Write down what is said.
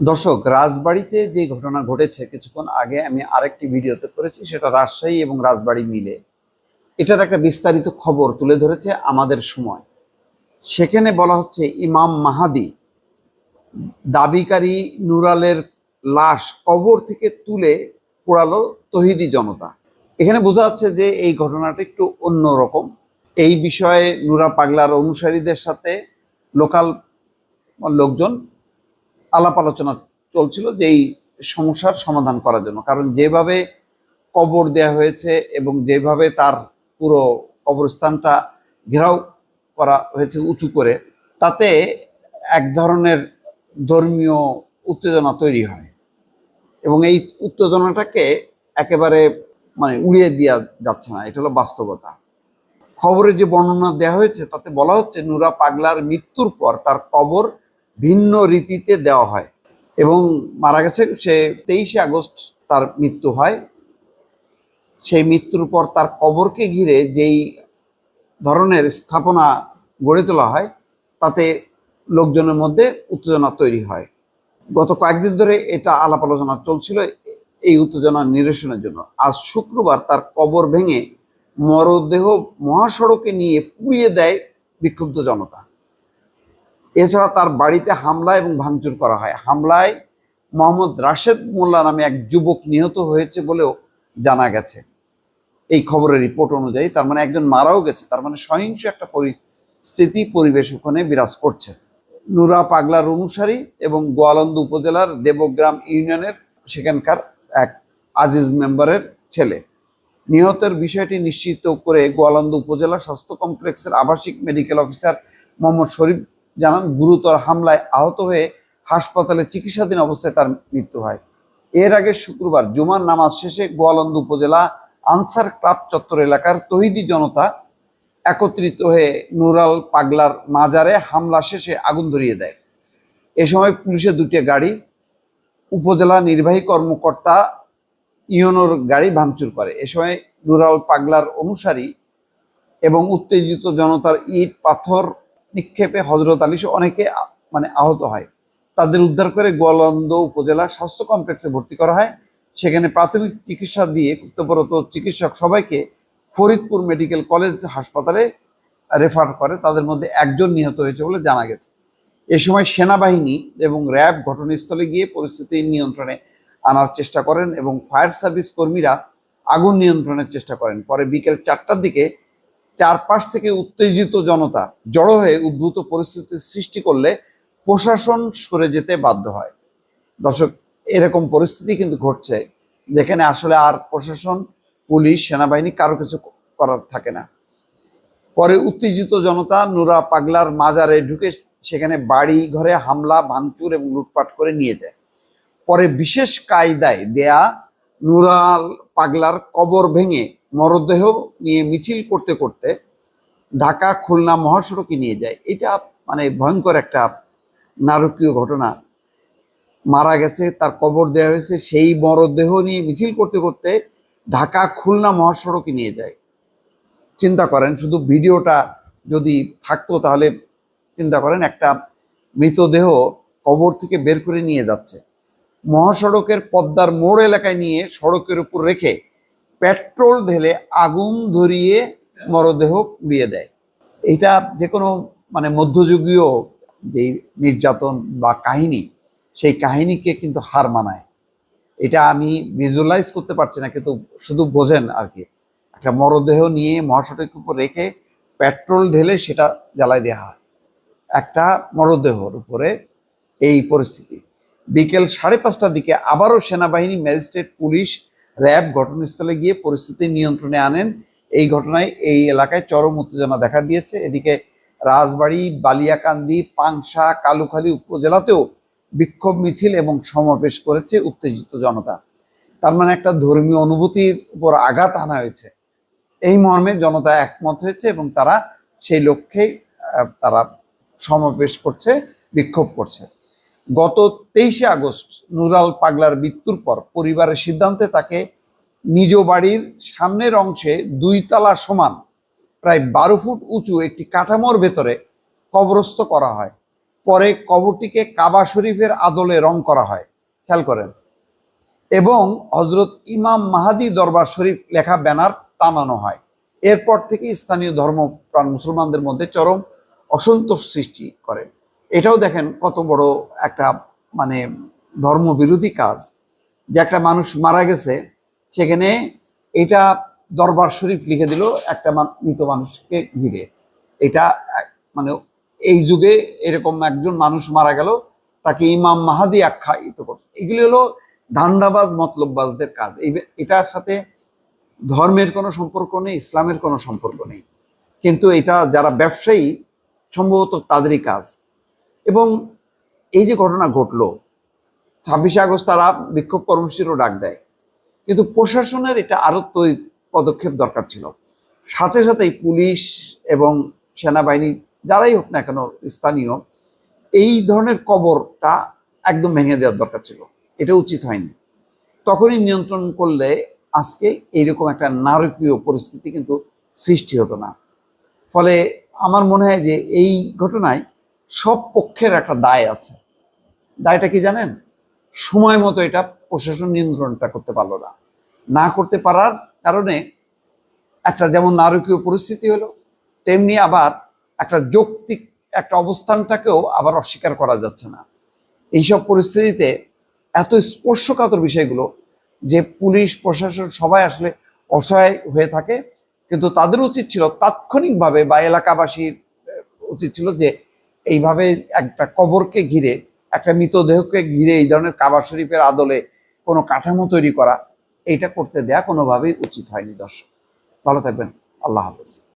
দর্শক, রাজবাড়িতে যে ঘটনা ঘটেছে, কিছুক্ষণ আগে আমি আরেকটি ভিডিওতে করেছি, সেটা রাজশাহী এবং রাজবাড়ি মিলে। এটার একটা বিস্তারিত খবর তুলে ধরেছে আমাদের সময়। সেখানে বলা হচ্ছে, ইমাম মাহাদি দাবিকারী নুরালের লাশ কবর থেকে তুলে পোড়ালো তহিদি জনতা। এখানে বোঝা যাচ্ছে যে এই ঘটনাটা একটু অন্যরকম এই বিষয়ে নুরা পাগলার অনুসারীদের সাথে লোকাল লোকজন আলাপ আলোচনা চলছিল যে এই সমস্যার সমাধান করার জন্য। কারণ যেভাবে কবর দেয়া হয়েছে এবং যেভাবে তার পুরো কবরস্থানটা ঘেরাও করা হয়েছে উঁচু করে, তাতে এক ধরনের ধর্মীয় উত্তেজনা তৈরি হয় এবং এই উত্তেজনাটাকে একেবারে মানে উড়িয়ে দেওয়া যাচ্ছে না, এটা হলো বাস্তবতা। খবরে যে বর্ণনা দেওয়া হয়েছে, তাতে বলা হচ্ছে, নুরা পাগলার মৃত্যুর পর তার কবর ভিন্ন রীতিতে দেওয়া হয়। এবং মারা গেছে সে তেইশে আগস্ট তার মৃত্যু হয়। সেই মৃত্যুর পর তার কবরকে ঘিরে যেই ধরনের স্থাপনা গড়ে তোলা হয়, তাতে লোকজনের মধ্যে উত্তেজনা তৈরি হয়। গত কয়েকদিন ধরে এটা আলাপ আলোচনা চলছিল এই উত্তেজনা নিরসনের জন্য। আজ শুক্রবার তার কবর ভেঙে মরদেহ মহাসড়কে নিয়ে পুড়িয়ে দেয় বিক্ষুব্ধ জনতা। এছাড়া তার বাড়িতে হামলা এবং ভাঙচুর করা হয়। হামলায় মোহাম্মদ রাশেদ মোল্লা নামে এক যুবক নিহত হয়েছে বলেও জানা গেছে। এই খবরের রিপোর্ট অনুযায়ী তার মানে একজন মারাও গেছে, তার মানে সহিংস একটা পরিস্থিতি, পরিবেশ ওখানে বিরাজ করছে। নুরা পাগলার অনুসারী এবং গোয়ালন্দ উপজেলার দেবগ্রাম ইউনিয়নের সেখানকার এক আজিজ মেম্বারের ছেলে। নিহতের বিষয়টি নিশ্চিত করে গোয়ালন্দ উপজেলা স্বাস্থ্য কমপ্লেক্সের আবাসিক মেডিকেল অফিসার মোহাম্মদ শরীফ জানান, গুরুতর হামলায় আহত হয়ে হাসপাতালে চিকিৎসাধীন অবস্থায় তার মৃত্যু হয়। এর আগে শুক্রবার জুমার নামাজ শেষে গোয়ালন্দ উপজেলা আনসার ক্লাব চত্বর এলাকার তহিদি জনতা একত্রিত হয়ে নুরাল পাগলার মাজারে হামলা শেষে আগুন ধরিয়ে দেয়। এ সময় পুলিশের দুটি গাড়ি, উপজেলা নির্বাহী কর্মকর্তা ইউনোর গাড়ি ভাঙচুর করে। এ সময় নুরাল পাগলার অনুসারী এবং উত্তেজিত জনতার ইট, পাথর নিক্ষেপে হজরত আলী অনেকে মানে আহত হয়। তাদের উদ্ধার করে গোয়ালন্দ উপজেলা স্বাস্থ্য কমপ্লেক্সে ভর্তি করা হয়। সেখানে প্রাথমিক চিকিৎসা দিয়ে কর্তব্যরত চিকিৎসক সবাইকে ফরিদপুর মেডিকেল কলেজ হাসপাতালে রেফার করে। তাদের মধ্যে একজন নিহত হয়েছে বলে জানা গেছে। এ সময় সেনাবাহিনী এবং র্যাব ঘটনাস্থলে গিয়ে পরিস্থিতি নিয়ন্ত্রণে আনার চেষ্টা করেন এবং ফায়ার সার্ভিস কর্মীরা আগুন নিয়ন্ত্রণের চেষ্টা করেন। পরে বিকেল চারটার দিকে চারপাশ থেকে উত্তেজিত জনতা জড়ো হয়ে উদ্ভূত পরিস্থিতির সৃষ্টি করলে প্রশাসন সরে যেতে বাধ্য হয়। দর্শক, এরকম পরিস্থিতি কিন্তু ঘটছে। যেখানে আসলে আর প্রশাসন, পুলিশ, সেনাবাহিনী কারও কিছু করার থাকে না। পরে উত্তেজিত জনতা নুরা পাগলার মাজারে ঢুকে সেখানে বাড়ি, ঘরে হামলা, ভাঙচুর এবং লুটপাট করে নিয়ে যায়। পরে বিশেষ কায়দায় দেয়া নুরাল পাগলার কবর ভেঙে মরদেহ নিয়ে মিছিল করতে করতে ঢাকা খুলনা মহাসড়কে নিয়ে যায়। এটা মানে ভয়ঙ্কর একটা নারকীয় ঘটনা। মারা গেছে, তার কবর দেওয়া হয়েছে, সেই মরদেহ নিয়ে মিছিল করতে করতে ঢাকা খুলনা মহাসড়কে নিয়ে যায়। চিন্তা করেন, শুধু ভিডিওটা যদি থাকতো তাহলে চিন্তা করেন, একটা মৃতদেহ কবর থেকে বের করে নিয়ে যাচ্ছে। মহাসড়কের পদ্মার মোড় এলাকায় নিয়ে সড়কের উপর রেখে পেট্রোল ঢেলে আগুন ধরিয়ে মরদেহ উড়িয়ে দেয়। এটা যে কোনো মানে মধ্যযুগীয় যে নির্যাতন বা কাহিনী, সেই কাহিনীকে কিন্তু হার মানায়। এটা আমি ভিজুয়ালাইজ করতে পারছি না, কিন্তু শুধু বোঝেন আর কি একটা মরদেহ নিয়ে মহাসড়কের উপর রেখে পেট্রোল ঢেলে সেটা জ্বালায় দেওয়া হয়। একটা মরদেহর উপরে এই পরিস্থিতি। বিকেল সাড়ে পাঁচটার দিকে আবারও সেনাবাহিনী, ম্যাজিস্ট্রেট, পুলিশ র্যাব ঘটনাস্থলে গিয়ে পরিস্থিতি নিয়ন্ত্রণে আনেন। এই ঘটনায় এই এলাকায় চরম উত্তেজনা দেখা দিয়েছে। এদিকে রাজবাড়ী, বালিয়াকান্দি, পাংশা, কালুখালী উপজেলাতেও বিক্ষোভ মিছিল এবং সমাবেশ করেছে উত্তেজিত জনতা। তার মানে একটা ধর্মীয় অনুভূতির উপর আঘাত আনা হয়েছে। এই মর্মে জনতা একমত হয়েছে এবং তারা সেই লক্ষ্যেই তারা সমাবেশ করছে, বিক্ষোভ করছে। গত তেইশে আগস্ট নুরাল পাগলার মৃত্যুর পর পরিবারের সিদ্ধান্তে তাকে নিজ বাড়ির সামনের অংশে দুই তলা সমান প্রায় বারো ফুট উঁচু একটি কাঠামোর ভেতরে কবরস্থ করা হয়। পরে কবরটিকে কাবা শরীফের আদলে রং করা হয়। খেয়াল করেন। এবং হজরত ইমাম মাহাদি দরবার শরীফ লেখা ব্যানার টানানো হয়। এরপর থেকে স্থানীয় ধর্মপ্রাণ মুসলমানদের মধ্যে চরম অসন্তোষ সৃষ্টি করে। এটাও দেখেন কত বড় একটা মানে ধর্মবিরোধী কাজ যে একটা মানুষ মারা গেছে, সেখানে এটা দরবার শরীফ লিখে দিল একটা মৃত মানুষকে ঘিরে। এটা মানে এই যুগে এরকম একজন মানুষ মারা গেল, তাকে ইমাম মাহাদি আখ্যায়িত করছে। এগুলি হলো ধান্দাবাজ, মতলববাজদের কাজ। এই এটার সাথে ধর্মের কোনো সম্পর্ক নেই, ইসলামের কোনো সম্পর্ক নেই। কিন্তু এটা যারা ব্যবসায়ী, সম্ভবত তাদেরই কাজ। এবং এই যে ঘটনা ঘটলো, ছাব্বিশে আগস্ট তারা বিক্ষোভ কর্মসূচিরও ডাক দেয়। কিন্তু প্রশাসনের এটা আরও তৈ- পদক্ষেপ দরকার ছিল। সাথে সাথেই পুলিশ এবং সেনাবাহিনী, যারাই হোক না কেন স্থানীয়, এই ধরনের কবরটা একদম ভেঙে দেওয়ার দরকার ছিল। এটা উচিত হয়নি। তখনই নিয়ন্ত্রণ করলে আজকে এইরকম একটা নারকীয় পরিস্থিতি কিন্তু সৃষ্টি হতো না। ফলে আমার মনে হয় যে এই ঘটনায় সব পক্ষের একটা দায় আছে। দায়টা কি জানেন? সময় মতো এটা প্রশাসন নিয়ন্ত্রণটা করতে পারল না। না করতে পারার কারণে একটা যেমন নারকীয় পরিস্থিতি হলো, তেমনি আবার একটা যৌক্তিক একটা অবস্থানটাকেও আবার অস্বীকার করা যাচ্ছে না। এইসব পরিস্থিতিতে এত স্পর্শকাতর বিষয়গুলো যে পুলিশ, প্রশাসন সবাই আসলে অসহায় হয়ে থাকে। কিন্তু তাদের উচিত ছিল তাৎক্ষণিকভাবে বা এলাকাবাসীর উচিত ছিল যে এইভাবে একটা কবরকে ঘিরে, একটা মৃতদেহকে ঘিরে এই ধরনের কাবার শরীফের আদলে কোনো কাঠামো তৈরি করা এটা করতে দেয়া কোনোভাবেই উচিত হয়নি দর্শক। ভালো থাকবেন। আল্লাহ হাফেজ।